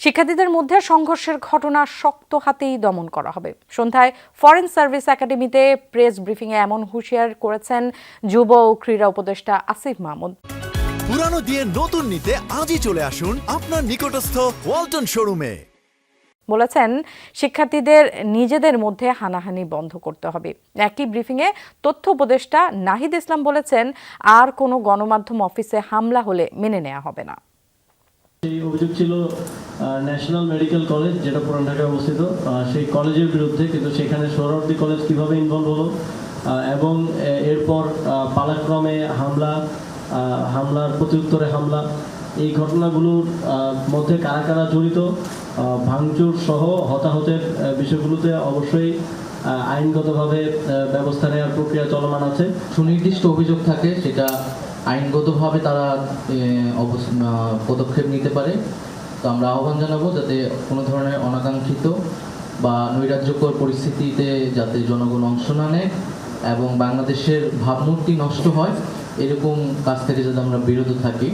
শিক্ষার্থীদের মধ্যে সংঘর্ষের ঘটনা শক্ত হাতেই দমন করা হবে। সন্ধ্যায় ফরেন সার্ভিস একাডেমিতে প্রেস ব্রিফিংয়ে এমন হুঁশিয়ার করেছেন যুব ও ক্রীড়া উপদেষ্টা আসিফ মাহমুদ। পুরানো দিয়ে নতুন নিতে আজই চলে আসুন আপনার নিকটস্থ ওয়ালটন শোরুমে বলেছেন শিক্ষার্থীদের নিজেদের মধ্যে হানাহানি বন্ধ করতে হবে। একই ব্রিফিংয়ে তথ্য উপদেষ্টা নাহিদ ইসলাম বলেছেন আর কোনো গণমাধ্যম অফিসে হামলা হলে মেনে নেওয়া হবে না। অভিযোগ ছিল ন্যাশনাল মেডিকেল কলেজ যেটা পুরান ঢাকায় অবস্থিত সেই কলেজের বিরুদ্ধে কিন্তু সেখানে সোহরাওয়ার্দী কলেজ কীভাবে ইনভলভ হলো এবং এরপর পালাক্রমে হামলা হামলার প্রত্যুত্তরে হামলা, এই ঘটনাগুলোর মধ্যে কারা কারা জড়িত ভাঙচুর সহ হতাহতের বিষয়গুলোতে অবশ্যই আইনগতভাবে ব্যবস্থা নেওয়ার প্রক্রিয়া চলমান আছে। সুনির্দিষ্ট অভিযোগ থাকে, সেটা আইনগতভাবে তারা পদক্ষেপ নিতে পারে। তো আমরা আহ্বান জানাব যাতে কোনো ধরনের অনাকাঙ্ক্ষিত বা নৈরাজ্যকর পরিস্থিতিতে যাতে জনগণ অংশ না নেয় এবং বাংলাদেশের ভাবমূর্তি নষ্ট হয়, এরকম কাজ থেকে যাতে আমরা বিরত থাকি।